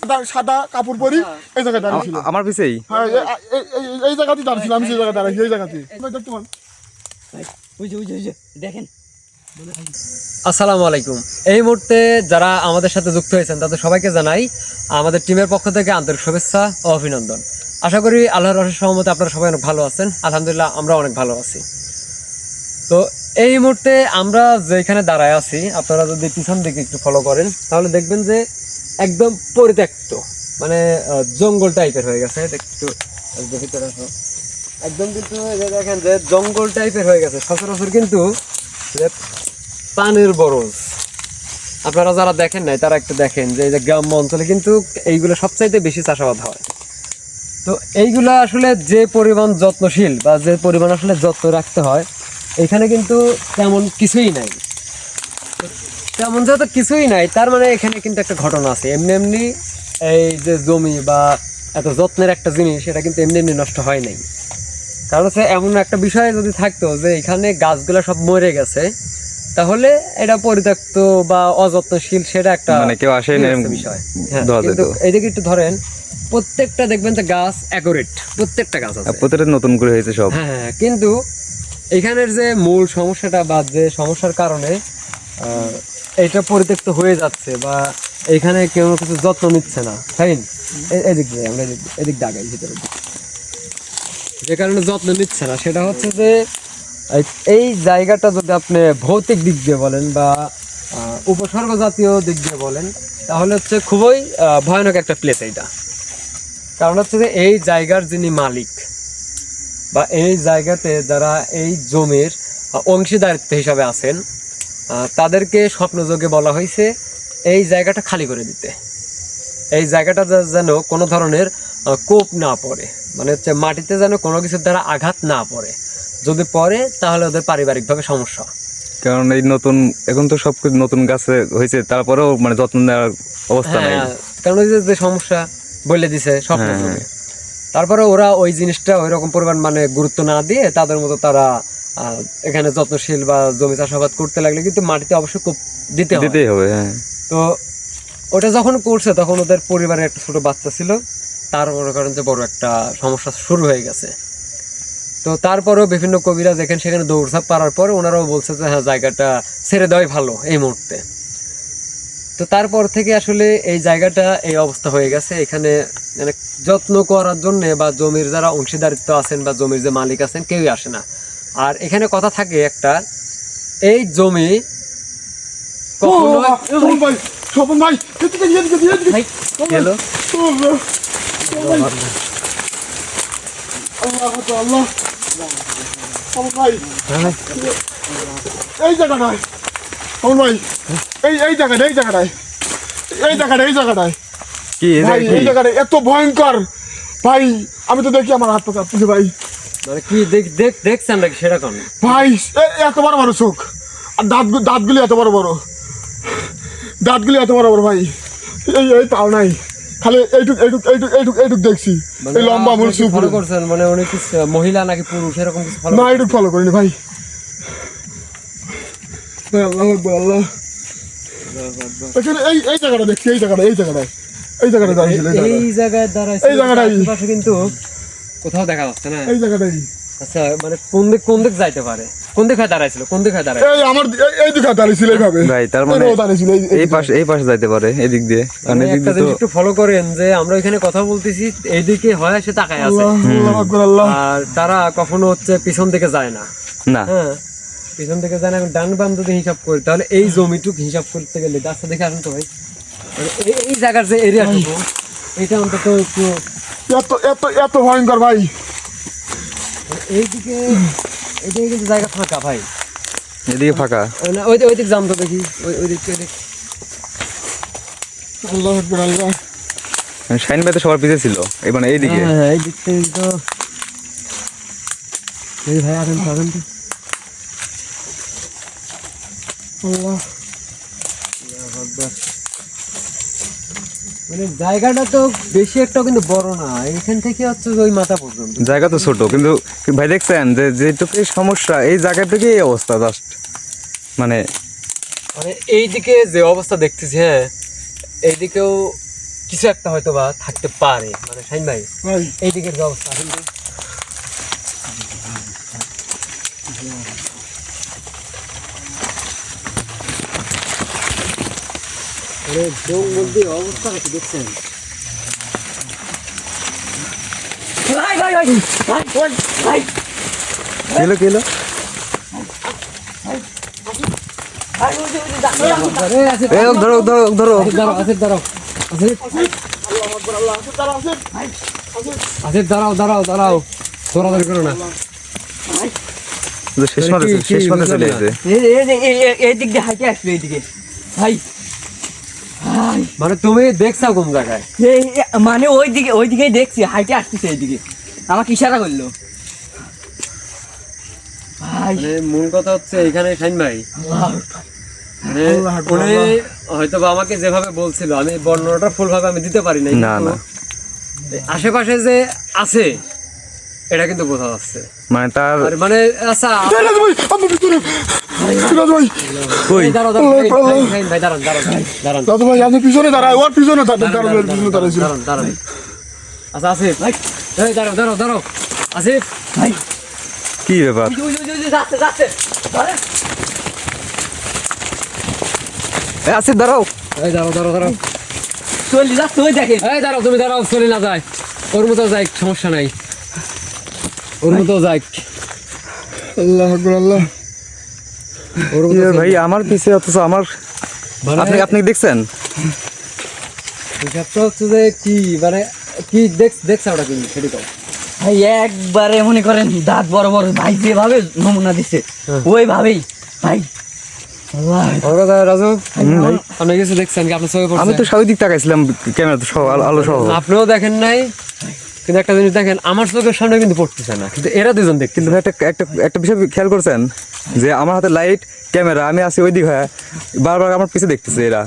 সাদা সাদা কাপড় পরি এই জায়গায় দাঁড়িয়েছিল আমার পিছেই হ্যাঁ এই- এই- এই- এই জায়গাতেই দাঁড়িয়েছিল আমি সেই জায়গায় দাঁড়াইছি এই জায়গাতেই। দেখতে পান। দেখেন। আসসালামু আলাইকুম। এই মুহূর্তে যারা আমাদের সাথে যুক্ত হয়েছেন তাদের সবাইকে জানাই আমাদের টিমের পক্ষ থেকে আন্তরিক শুভেচ্ছা ও অভিনন্দন। আশা করি আল্লাহর সহমতে আপনারা সবাই অনেক ভালো আছেন। আলহামদুলিল্লাহ আমরা অনেক ভালো আছি। তো এই মুহূর্তে আমরা যেখানে দাঁড়ায় আছি, আপনারা যদি পিছন দিকে একটু ফলো করেন, তাহলে দেখবেন যে একদম পরিত্যক্ত মানে জঙ্গল টাইপের হয়ে গেছে। একটু ভিতরে। একদম কিন্তু দেখেন যে জঙ্গল টাইপের হয়ে গেছে। সচরাচর কিন্তু পানের বরজ। আপনারা যারা দেখেন নাই, তারা একটু দেখেন যে এই যে গ্রাম্য অঞ্চলে কিন্তু এইগুলো সবচাইতে বেশি চাষাবাদ হয়। তো এইগুলো আসলে যে পরিমাণ যত্নশীল বা যে পরিমাণ আসলে যত্ন রাখতে হয় এখানে কিন্তু তেমন কিছুই নাই। তেমন যত কিছুই নাই তার মানে এখানে কিন্তু একটা ঘটনা আছে। এমনি এমনি এই যে জমি বা এত যত্নের একটা জিনিস এটা কিন্তু এমনি এমনি নষ্ট হয় নাই। কারণ হচ্ছে এমন একটা বিষয় যদি থাকতো যে এখানে গাছগুলো সব মরে গেছে তাহলে এটা পরিত্যক্ত বা অযত্নশীল সেটা একটা মানে কেউ আসে বিষয়। হ্যাঁ, কিন্তু এইদিকে একটু ধরেন প্রত্যেকটা দেখবেন যে গাছ অ্যাকোরেট প্রত্যেকটা গাছ আছে। প্রতিটা নতুন করে হয়েছে সব। হ্যাঁ হ্যাঁ কিন্তু এখানের যে মূল সমস্যাটা বা যে সমস্যার কারণে এটা পরিত্যক্ত হয়ে যাচ্ছে বা এখানে কেউ কিছু যত্ন নিচ্ছে না, তাই এদিক দিয়ে, আমরা এদিক- দাগাই ভিতরে যে কারণে যত্ন নিচ্ছে না, সেটা হচ্ছে যে, এই- জায়গাটা যদি আপনি ভৌতিক দিক দিয়ে বলেন বা উপসর্গ জাতীয় দিক দিয়ে বলেন, তাহলে হচ্ছে খুবই ভয়ানক একটা প্লেস এইটা। কারণ হচ্ছে যে এই জায়গার যিনি মালিক বা এই জায়গাতে যারা এই জমির অংশীদারিত্ব হিসাবে আছেন তাদেরকে স্বপ্নযোগে বলা হয়েছে এই জায়গাটা খালি করে দিতে। এই জায়গাটা যেন কোনো ধরনের কোপ না পড়ে। মানে হচ্ছে মাটিতে যেন কোনো কিছুর দ্বারা আঘাত না পড়ে। যদি পড়ে তাহলে ওদের পারিবারিকভাবে সমস্যা। কারণ এই নতুন এখন তো সব কিছু নতুন গাছে হয়েছে তারপরেও মানে যত্ন নেওয়ার অবস্থা নাই। হ্যাঁ কারণ ওই যে সমস্যা বলে দিছে যোগে। তারপরে ওরা ওই জিনিসটা ওই রকম পরিমাণ মানে গুরুত্ব না দিয়ে তাদের মতো তারা এখানে যত্নশীল বা জমি চাষাবাদ করতে লাগলে কিন্তু মাটিতে অবশ্যই কোপ দিতে দিতেই হবে হ্যাঁ। তো ওটা যখন করছে তখন ওদের পরিবারে একটা ছোট বাচ্চা ছিল তার মনে করেন যে বড় একটা সমস্যা শুরু হয়ে গেছে। তো তারপরেও বিভিন্ন কবিরা যেখানে সেখানে দৌড়ঝাঁপ পারার পর ওনারাও বলছে যে হ্যাঁ জায়গাটা ছেড়ে দেওয়াই ভালো এই মুহূর্তে। তো তারপর থেকে আসলে এই জায়গাটা এই অবস্থা হয়ে গেছে। এখানে মানে যত্ন করার জন্যে বা জমির যারা অংশীদারিত্ব আছেন বা জমির যে মালিক আছেন কেউই আসে না। আর এখানে কথা থাকে একটা এই জমি ভাই এই জায়গাটায়। ভাই এই এই জায়গাটায় এই জায়গাটায়। এই জায়গাটায় এই জায়গাটায়। কি এই জায়গাটায় এত ভয়ঙ্কর। ভাই আমি তো দেখি আমার হাত পা কাঁপতেছে ভাই। মানে কি দেখ দেখ দেখছেন নাকি সেটা কোন? ভাই এত বড় বড় চোখ। আর দাঁত দাঁতগুলি এত বড় বড়। দাঁতগুলি এত বড় বড় ভাই। এই এই তাও নাই। খালি এইটুক এইটুক এইটুক এইটুক এইটুক দেখছি। এই লম্বা মূল ফলো করছেন? মানে উনি কি মহিলা নাকি পুরুষ? এরকম কিছু ফলো না এইটুক ফলো করিনি ভাই। ভাই, আল্লাহ আল্লাহ। এখানে এই এই জায়গাটা দেখছি এই জায়গাটা এই জায়গাটায় এই জায়গাটা দাঁড়িয়েছিল এই জায়গায় দাঁড়ায় এই জায়গাটাই। পাশে কিন্তু কোথাও দেখা যাচ্ছে না। এই জায়গাটাই। আচ্ছা মানে কোন দিক কোন দিক যাইতে পারে? কোন দিক দাঁড়াইছিল? কোন দিক দাঁড়ায় এই আমার এই- দিকে দাঁড়িয়েছিল এইভাবে। ভাই তার মানে দাঁড়িয়েছিল এই এই পাশে এই পাশে যাইতে পারে এদিক দিয়ে। কারণ মানে এদিক একটা দিয়ে তো জিনিস একটু ফলো করেন যে আমরা এখানে কথা বলতেছি এইদিকে হয় সে তাকায় আছে। আল্লাহ আল্লাহ আকবার, আল্লাহ আর তারা কখনো হচ্ছে পিছন দিকে যায় না। না। হ্যাঁ। পিছন থেকে জানা ডান বাম যদি হিসাব করি তাহলে এই জমিটুক হিসাব করতে গেলে রাস্তা দেখে আসুন তো ভাই। মানে এই- এই জায়গার যে এরিয়াটুকু এটা অন্তত একটু এত এত এত ভয়ঙ্কর ভাই। এইদিকে এদিকে কিন্তু জায়গা ফাঁকা ভাই। এদিকে ফাঁকা। না ওই ওই দিক যাম তো দেখি ওই ওই দিক ওই দিক আল্লাহ আকবার, আল্লাহ। মানে শাইন ভাই তো সবার পিছিয়ে ছিল এই মানে এইদিকে। হ্যাঁ এই দিক থেকে তো এই ভাই আসেন তো আসেন তো। আল্লাহ। মানে জায়গাটা তো বেশি একটা কিন্তু বড় না এখান থেকে হচ্ছে ওই মাথা পর্যন্ত। জায়গা তো ছোট কিন্তু ভাই দেখছেন যে যেটুকু সমস্যা এই জায়গা থেকে এই অবস্থা জাস্ট মানে মানে এইদিকে যে অবস্থা দেখতেছি হ্যাঁ এইদিকেও কিছু একটা হয়তো বা থাকতে পারে মানে শাইন ভাই ভাই। এইদিকের যে অবস্থা। কিন্তু আরে জঙ্গল দিয়ে অবস্থা হচ্ছে দেখছেন কেলো কেলো ধরো ধরো ধরো আসিফ আসিফ দাঁড়াও দাঁড়াও দাঁড়াও দৌড়াদৌড়ি করো না শেষ কি শেষ মাঠে চলে না। এই- দিক দিয়ে হাইটে আসবে এইদিকে ভাই মানে তুমি দেখছাও কোন জায়গায়? এই এই- মানে ওই দিকে ওই দিকেই দেখছি হাইটে আসতেছে এইদিকে। আমাকে ইশারা করল। ভাই। মানে মূল কথা হচ্ছে এখানে শাইন ভাই। মানে উনি হয়তো বা আমাকে যেভাবে বলছিল আমি বর্ণনাটা ফুল ভাবে আমি দিতে পারি নাই না, না। আশেপাশে যে আছে এটা কিন্তু বোঝা যাচ্ছে। মানে তার মানে আচ্ছা আচ্ছা কি ব্যাপার? ওই যে- ওই যে- ওই যে যাচ্ছে যাচ্ছে। আরে, এ আসিফ দাঁড়াও। দাঁড়াও দাঁড়াও দাঁড়াও। চলে যাচ্ছে ওই দেখেন। এই দাঁড়াও তুমি দাঁড়াও চলে না যায়। ওর মতো যাই সমস্যা নাই। ওর মতো যাই। আল্লাহ আল্লাহ। ওর কি মতো রে ভাই আমার পিছে অথচ আমার আপনি আপনি দেখছেন? হিসাবটা হচ্ছে যে কি মানে কি দেখ দেখছে ওটা কি সেটি তো ভাই একবারে মনে করেন দাঁত বড় বড় ভাই যেভাবে নমুনা দিছে ওইভাবেই ভাই। আমি তো স্বাভাবিক তাকাইছিলাম ক্যামেরা তো আলো- আলো সহ। আপনিও দেখেন নাই? কিন্তু একটা জিনিস দেখেন আমার চোখের সামনে কিন্তু পড়তেছে না। কিন্তু এরা দুজন দেখ কিন্তু একটা একটা একটা বিষয় খেয়াল করছেন? যে আমার হাতে লাইট ক্যামেরা আমি আছি ওই দিক হয়ে বারবার আমার পিছে দেখতেছে এরা।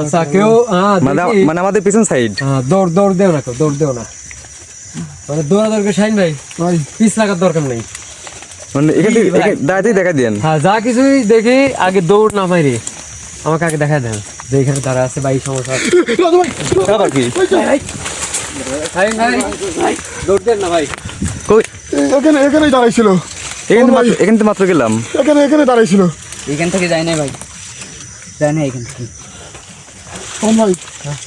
আচ্ছা কেউ হ্যাঁ মানে মানে আমাদের পিছন সাইড হ্যাঁ, দৌড় দৌড় দেও না দৌড় দেও না। মানে দৌড়া দরকার শাইন ভাই পিস লাগার দরকার নেই। মানে এখান থেকে দাঁড়াতেই দেখা দিয়েন হ্যাঁ যা কিছুই দেখি আগে দৌড় না মাইরে। আমাকে আগে দেখা দেন যে এখানে তারা আছে বা এই সমস্যা আছে। দাদু ভাই আবার কি ভাই। শাহিন ভাই দৌড় দেন না ভাই। কই? এ- এখানে এখানেই দাঁড়াইছিল। এখান ভাই। এখান থেকে মাত্র গেলাম। এখানে এখানে দাঁড়াইছিল। এখান থেকে যায় না ভাই। এখান থেকে।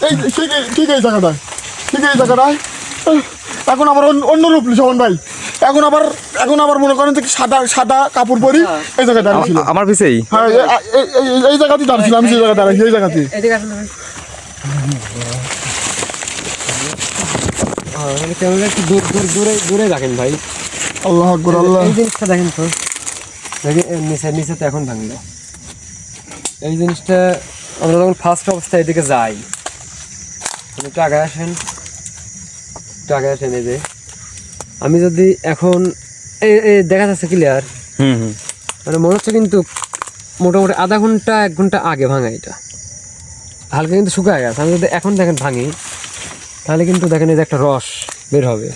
এই ঠিক ঠিক এই জায়গাটায়। ঠিক এই জায়গাটায়। এখন আবার অন্য- অন্য রূপ শোভন ভাই। এখন আবার এখন আবার মনে করেন যে সাদা সাদা কাপড় পরি এই জায়গায় দাঁড়িয়েছিল। আমার পিছেই? হ্যাঁ এই- এই- এই জায়গাতেই দাঁড়িয়েছিল আমি সেই জায়গায় দাঁড়াইছি এই জায়গাতে এদিকে আসুন ভাই হ্যাঁ, মানে ক্যামেরা একটু দূর দূর দূরে দূরে রাখেন ভাই। আল্লাহ আকবর আল্লাহ। এই জিনিসটা দেখেন তো। দেখেন নিচে নিচে তো এখন ভাঙলো। এই জিনিসটা আমরা যখন ফার্স্ট অবস্থায় এদিকে যাই আপনি একটু আগে আসেন। একটু আগে আসেন এই যে। আমি যদি এখন এই এই দেখা যাচ্ছে ক্লিয়ার হুম হুম। মানে মনে হচ্ছে কিন্তু মোটামুটি আধা ঘণ্টা এক ঘণ্টা আগে ভাঙা এটা। হালকা কিন্তু শুকায় গেছে। আমি যদি এখন দেখেন ভাঙি তাহলে কিন্তু দেখেন এই যে একটা রস। বের হবে।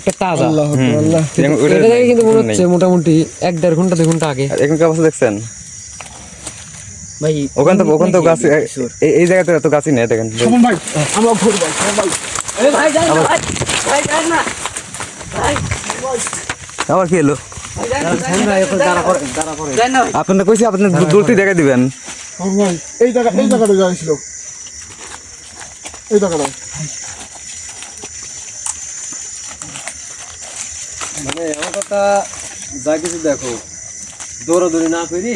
একটা তাজা। আল্লাহ আল্লাহ। কিন্তু এটা দেখে কিন্তু মনে হচ্ছে মোটামুটি এক দেড় ঘণ্টা দুই ঘণ্টা আগে। এখানকার অবস্থা দেখছেন? ভাই ওখান তো ওখান তো গাছ এই- এই জায়গাতে এত গাছই নেই দেখেন। ভাই আমরা ঘুর ভাই ভাই। এ ভাই যায় না ভাই। ভাই না। ভাই আবার কি এলো আপনারা কইছি আপনার দূরতেই দেখা দিবেন। এই জায়গা এই জায়গাটা এই মানে আমার কথা যা কিছু দেখো দৌড়াদৌড়ি না করি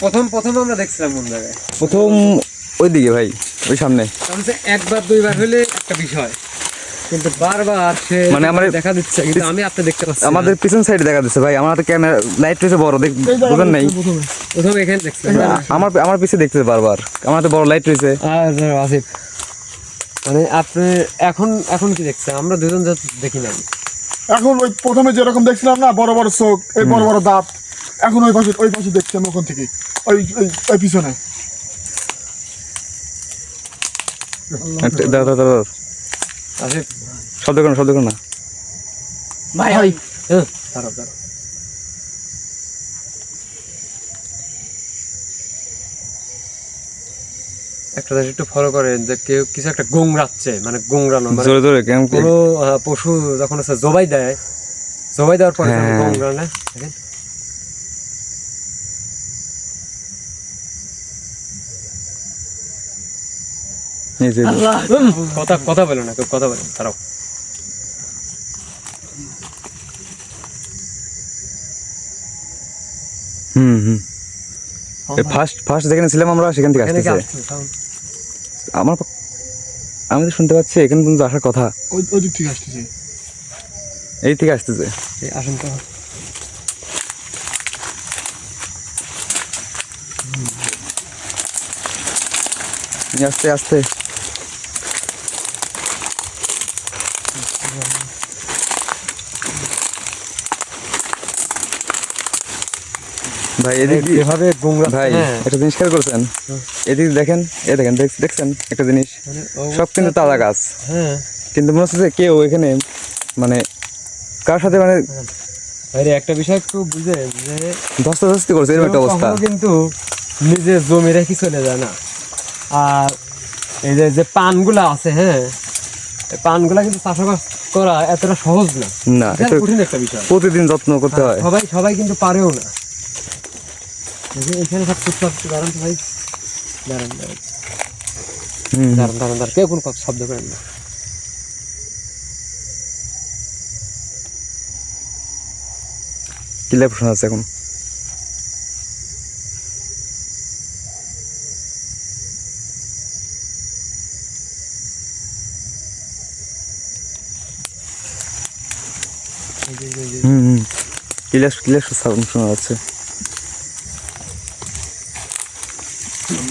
প্রথম প্রথম আমরা দেখছিলাম কোন জায়গায়? প্রথম ওইদিকে ভাই ওই সামনে। একবার দুইবার হলে একটা বিষয়। কিন্তু বারবার সে মানে আমার- দেখা দিচ্ছে কিন্তু আমি আপনি দেখতে পাচ্ছি আমাদের পিছন সাইডে দেখা দিচ্ছে ভাই আমার হাতে ক্যামেরা লাইট রয়েছে বড় দেখ বুঝেন নাই। প্রথমে এখানে দেখছিলাম আমার আমার পিছে দেখতেছে বারবার আমার হাতে বড় লাইট রয়েছে। আর আসিফ। মানে আপনি এখন এখন কি দেখছেন? আমরা দুজন যা দেখি না এখন ওই প্রথমে যেরকম দেখছিলাম না বড় বড় চোখ এই বড় বড় দাঁত এখন ওই পাশে ওই পাশে দেখছি আমি ওখান থেকে ওই ওই ওই পিছনে। দাঁড়াও দাঁড়াও আসিফ শব্দ করো না, শব্দ করো না। ভাই ভাই হ্যাঁ। দাঁড়াও দাঁড়াও। একটা জিনিস একটু ফলো করেন যে কেউ কিছু একটা গোংরাচ্ছে মানে গোংরানো মানে জোরে জোরে কেমন কোনো পশু যখন হচ্ছে জবাই দেয় জবাই দেওয়ার পরে হ্যাঁ। গোংরানে দেখেন। এই যে আল্লাহ। কথা কথা বলো না কেউ কথা বলো দাঁড়াও। হুম হুম। ফার্স্ট ফার্স্ট যেখানে ছিলাম আমরা সেখান থেকে আসতেছে? আমার আমি তো শুনতে পাচ্ছি এখানে পর্যন্ত আসার কথা। ওই ওই দিক থেকে আসতেছে। এই থেকে আসতেছে। এই আসুন তো। আস্তে আস্তে। ভাই এদিক এভাবে ভাই হ্যাঁ। একটা জিনিস খেয়াল করছেন? এদিক দেখেন এ দেখেন দেখছেন একটা জিনিস? মানে সব কিন্তু তাজা গাছ। হ্যাঁ। কিন্তু মনে হচ্ছে যে কেউ এখানে মানে কার সাথে মানে একটা বিষয় একটু বুঝে যে করছে এরকম একটা অবস্থা। কিন্তু নিজের জমি রেখে চলে যায় না। আর এই যে যে পানগুলা আছে হ্যাঁ পানগুলা কিন্তু চাষাবাদ করা এতটা সহজ না। না প্রতিদিন যত্ন করতে হয়। সবাই সবাই কিন্তু পারেও না। এখানে সব চুপচাপ একটু দাঁড়ান তো ভাই। দাঁড়ান দাঁড়ান। হুম। দাঁড়ান দাঁড়ান দাঁড়ান। কেউ কোনো শব্দ করেন না? ক্লিয়ার শোনা যাচ্ছে এখন? ক্লিয়ার ক্লিয়ার সাউন্ড শোনা যাচ্ছে?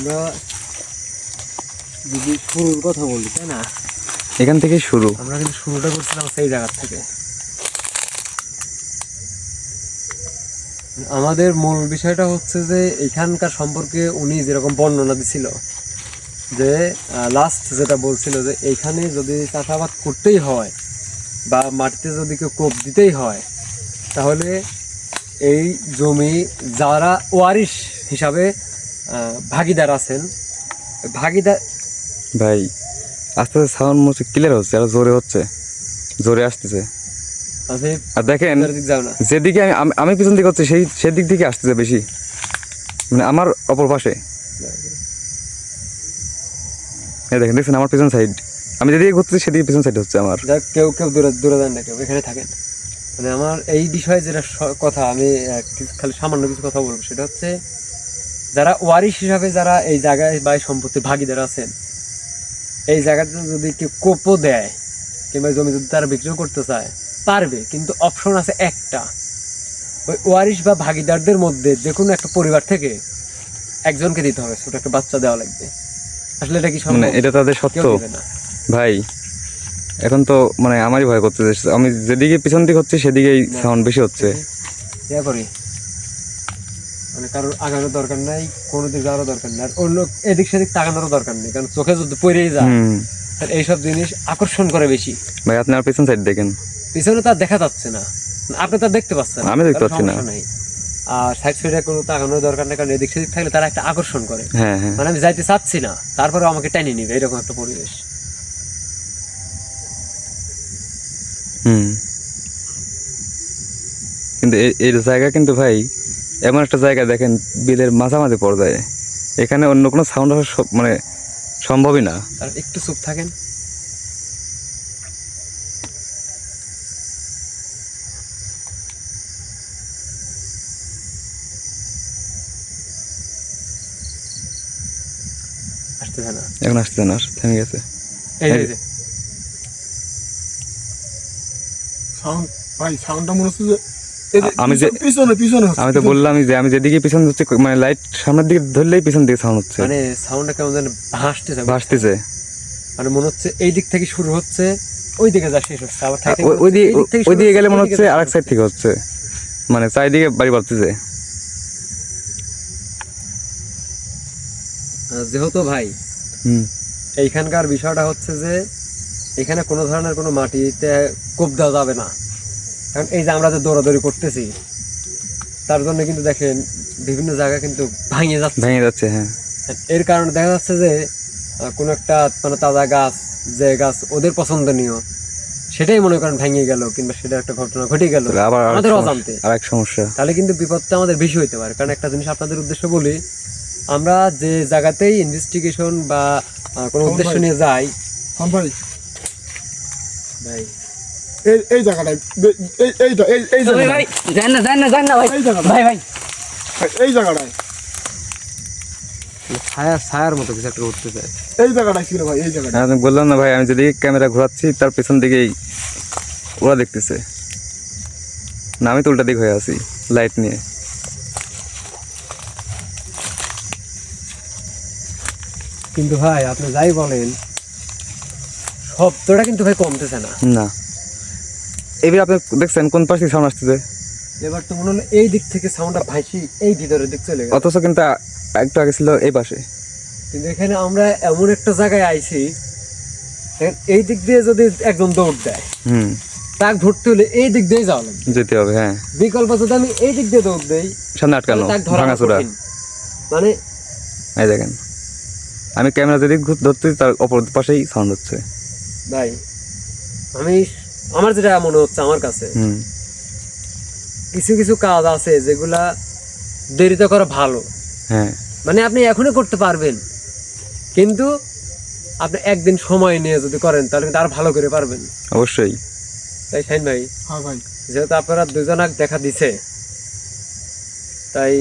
আমরা যদি শুরুর কথা বলি তাই না? এখান থেকেই শুরু। আমরা কিন্তু শুরুটা করছিলাম সেই জায়গা থেকে। আমাদের মূল বিষয়টা হচ্ছে যে এখানকার সম্পর্কে উনি যেরকম বর্ণনা দিছিল যে লাস্ট যেটা বলছিল যে এইখানে যদি চাষাবাদ করতেই হয় বা মাটিতে যদি কেউ কোপ দিতেই হয় তাহলে এই জমি যারা ওয়ারিশ হিসাবে ভাগিদার আছেন। ভাগিদার ভাই আস্তে আস্তে সাউন্ড মনে ক্লিয়ার হচ্ছে আর জোরে হচ্ছে। জোরে আসতেছে। আর দেখেন দিক যেদিকে আমি আমি- পিছন দিকে হচ্ছে সেই সেদিক থেকে আসতেছে বেশি। মানে আমার অপর পাশে। এই দেখেন দেখছেন আমার পিছন সাইড আমি যেদিকে ঘুরতেছি সেদিকে পিছন সাইড হচ্ছে আমার। কেউ কেউ দূরে দূরে যান না কেউ এখানে থাকেন। মানে আমার এই বিষয়ে যেটা কথা আমি খালি সামান্য কিছু কথা বলব সেটা হচ্ছে যারা ওয়ারিশ হিসাবে যারা এই জায়গায় বা এই সম্পত্তির ভাগিদার আছেন এই জায়গাতে যদি কেউ কোপও দেয় কিংবা জমি যদি তারা বিক্রিও করতে চায় পারবে কিন্তু অপশন আছে একটা। ওই ওয়ারিশ বা ভাগিদারদের মধ্যে যে কোনো একটা পরিবার থেকে একজনকে দিতে হবে ছোট একটা বাচ্চা দেওয়া লাগবে। আসলে এটা কি মানে সম্ভব এটা তাদের সত্য? ভাই এখন তো মানে আমারই ভয় করতে আমি যেদিকে পিছন দিকে হচ্ছে সেদিকেই সাউন্ড বেশি হচ্ছে। ইয়া করি মানে কারোর আগানোর দরকার নাই কোনো দিক যাওয়ারও দরকার নেই আর অন্য এদিক সেদিক তাকানোরও দরকার নেই কারণ চোখে যদি পড়েই যায় তাহলে এইসব জিনিস আকর্ষণ করে বেশি। ভাই আপনি আর পিছন সাইড দেখেন। পিছনে দেখা যাচ্ছে না। আপনি দেখতে পাচ্ছেন আমি দেখতে পাচ্ছি না। আর সাইড সাইডে কোনো তাকানোর দরকার নেই কারণ এদিক সেদিক থাকলে তারা একটা আকর্ষণ করে। হ্যাঁ হ্যাঁ। মানে আমি যাইতে চাচ্ছি না তারপরে আমাকে টেনে নিবে এরকম একটা পরিবেশ। হুম। কিন্তু এই জায়গা কিন্তু ভাই এমন একটা জায়গা দেখেন বিলের মাঝামাঝি পর্যায়ে। এখানে অন্য কোনো সাউন্ড আসা মানে সম্ভবই না। আর একটু চুপ থাকেন। এখন আসতে না থেমে গেছে। এই যে সাউন্ড ভাই সাউন্ডটা মনে হচ্ছে যে আমি যে- পিছনে- পিছনে আমি তো বললাম যে আমি যেদিকে পিছন হচ্ছে মানে লাইট সামনের দিকে ধরলেই পিছন দিকে সাউন্ড হচ্ছে। মানে সাউন্ডটা কেমন যেন ভাসতেছে ভাসতেছে। মানে মনে হচ্ছে এই দিক থেকে শুরু হচ্ছে ওই দিকে যা শেষ হচ্ছে আবার ওই- ওই দিকে ওই দিকে গেলে মনে হচ্ছে আরেক সাইড থেকে হচ্ছে। মানে চারিদিকে বাড়ি বাড়তেছে। যেহেতু ভাই হুম। এইখানকার বিষয়টা হচ্ছে যে এখানে কোনো ধরনের কোনো মাটিতে কোপ দেওয়া যাবে না। কারণ এই যে আমরা যে দৌড়াদৌড়ি করতেছি তার জন্য কিন্তু দেখেন বিভিন্ন জায়গা কিন্তু ভাঙে যাচ্ছে। ভেঙে যাচ্ছে হ্যাঁ। এর কারণে দেখা যাচ্ছে যে কোনো একটা মানে তাজা গাছ যে গাছ ওদের পছন্দনীয় সেটাই মনে করেন ভেঙে গেল কিংবা সেটা একটা ঘটনা ঘটে গেল। আবার আমাদের সমস্যা- অজান্তে। আরেক সমস্যা। তাহলে কিন্তু বিপদটা আমাদের বেশি হইতে পারে। কারণ একটা জিনিস আপনাদের উদ্দেশ্য বলি আমরা যে জায়গাতেই ইনভেস্টিগেশন বা কোনো উদ্দেশ্য নিয়ে যাই ভাই এই এই জায়গাটায়। বে- এই এই এই ভাই ভাই জান না জান না জান না ভাই। এই জায়গাটা। ভাই ভাই। এই জায়গাটায়। ছায়ার ছায়ার মতো কিছু একটা উঠতে চায়। এই জায়গাটায় ছিল ভাই? এই জায়গাটা হ্যাঁ, আমি বললাম না ভাই আমি যদি ক্যামেরা ঘোরাচ্ছি তার পেছন দিকেই ওরা দেখতেছে। না আমি তো উল্টা দিক হয়ে আছি লাইট নিয়ে। কিন্তু ভাই আপনি যাই বলেন শব্দটা কিন্তু ভাই কমতেছে না। না। এবার আপনি দেখছেন কোন পাশে সাউন্ড আসতেছে? এবার তো মনে হলো এই দিক থেকে সাউন্ডটা ভাইসি এই ভিতরের দিক চলে গেল। অথচ কিন্তু একটু আগে ছিল এই পাশে। কিন্তু এখানে আমরা এমন একটা জায়গায় আইছি এই দিক দিয়ে যদি একজন দৌড় দেয় হুম। তাক ধরতে হলে এই দিক দিয়ে যাওয়া লাগবে। যেতে হবে হ্যাঁ। বিকল্প যদি আমি এই দিক দিয়ে দৌড় দেই সামনে আটকানো ভাঙাচোরা মানে এই দেখেন। আমি ক্যামেরা যদি ধরতেছি তার অপর পাশেই সাউন্ড হচ্ছে। ভাই আমি আমার যেটা মনে হচ্ছে আমার কাছে কিছু কিছু কাজ আছে যেগুলা দেরিতে করা ভালো। হ্যাঁ। মানে আপনি এখনই করতে পারবেন। কিন্তু আপনি একদিন সময় নিয়ে যদি করেন তাহলে কিন্তু আরও ভালো করে পারবেন। অবশ্যই। তাই শাইন ভাই? হ্যাঁ ভাই। যেহেতু আপনারা দুজনাক দেখা দিছে তাই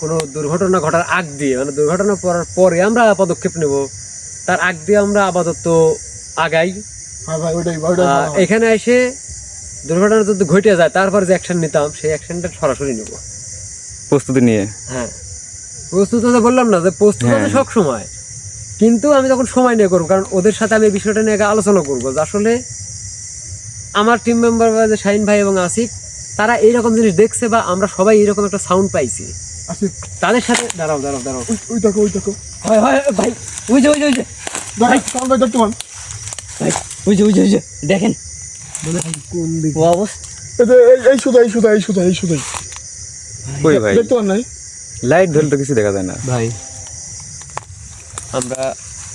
কোনো দুর্ঘটনা ঘটার আগ দিয়ে মানে দুর্ঘটনা পড়ার পরে আমরা পদক্ষেপ নেব তার আগ দিয়ে আমরা আপাতত আগাই। হ্যাঁ হয়। এখানে এসে দুর্ঘটনা যদি ঘটে যায় তারপর যে অ্যাকশন নিতাম সেই অ্যাকশনটা সরাসরি নেব। প্রস্তুতি নিয়ে? হ্যাঁ। প্রস্তুত হতে বললাম না যে প্রস্তুত হতে হ্যাঁ। সব সময়। কিন্তু আমি তখন সময় নিয়ে করব কারণ ওদের সাথে আমি এই বিষয়টা নিয়ে আলোচনা করব যে আসলে আমার টিম মেম্বার যে শাহিন ভাই এবং আসিফ তারা এইরকম জিনিস দেখছে বা আমরা সবাই এরকম একটা সাউন্ড পাইছি। তাদের সাথে দাঁড়াও দাঁড়াও দাঁড়াও। ওই দেখো ওই দেখো। হয় হয় ভাই। ওই যে ওই যে ওই যে। ভাই দেখতে পান ওই যে ওই যে ওই যে দেখেন। কোন দিক ও অবস্থা। এই যে এই এই সুদা এই সুদা এই সুদা এই সুদাই কই ভাই? দেখতে পান নাই? লাইট ধরলে তো কিছু দেখা যায় না। ভাই। আমরা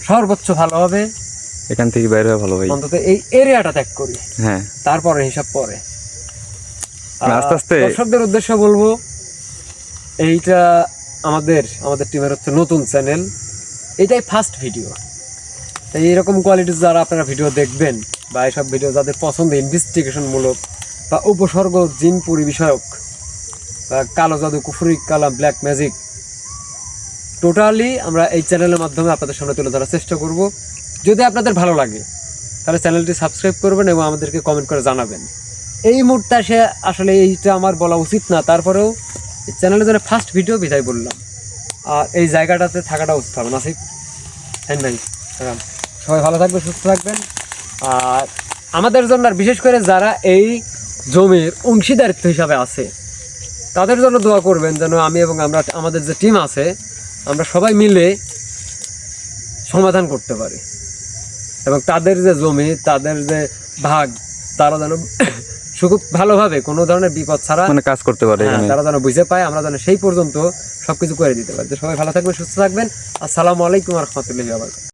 সর্বোচ্চ ভালোভাবে এখান থেকে বাইরে হওয়া ভালো ভাই। অন্তত এই এরিয়াটা ত্যাগ করি। হ্যাঁ। তারপরে হিসাব পরে। আস্তে আস্তে- দর্শকদের উদ্দেশ্যে বলব এইটা আমাদের আমাদের টিমের হচ্ছে নতুন চ্যানেল এটাই ফার্স্ট ভিডিও তাই এরকম কোয়ালিটির যারা আপনারা ভিডিও দেখবেন বা এইসব ভিডিও যাদের পছন্দ ইনভেস্টিগেশন মূলক বা উপসর্গ জিনপুরি বিষয়ক বা কালো জাদু, কুফুরি কালাম ব্ল্যাক ম্যাজিক টোটালি আমরা এই চ্যানেলের মাধ্যমে আপনাদের সামনে তুলে ধরার চেষ্টা করব। যদি আপনাদের ভালো লাগে, তাহলে চ্যানেলটি সাবস্ক্রাইব করবেন এবং আমাদেরকে কমেন্ট করে জানাবেন। এই মুহূর্তে এসে আসলে এইটা আমার বলা উচিত না, তারপরেও চ্যানেলের জন্য ফার্স্ট ভিডিও বিদায় বললাম। আর এই জায়গাটাতে থাকাটা উচিত হবে নাসিক হ্যাঁ ভাই রাম। সবাই ভালো থাকবেন সুস্থ থাকবেন। আর আমাদের জন্য আর বিশেষ করে যারা এই জমির অংশীদারিত্ব হিসাবে আছে তাদের জন্য দোয়া করবেন যেন আমি এবং আমরা আমাদের যে টিম আছে আমরা সবাই মিলে সমাধান করতে পারি। এবং তাদের যে জমি তাদের যে ভাগ তারা যেন সুখ ভালোভাবে কোনো ধরনের বিপদ ছাড়া মানে কাজ করতে পারে হ্যাঁ, তারা যেন বুঝে পায় আমরা যেন সেই পর্যন্ত সবকিছু করে দিতে পারি। সবাই ভালো থাকবেন সুস্থ থাকবেন। আসসালামু আলাইকুম রহমতুল্লাহ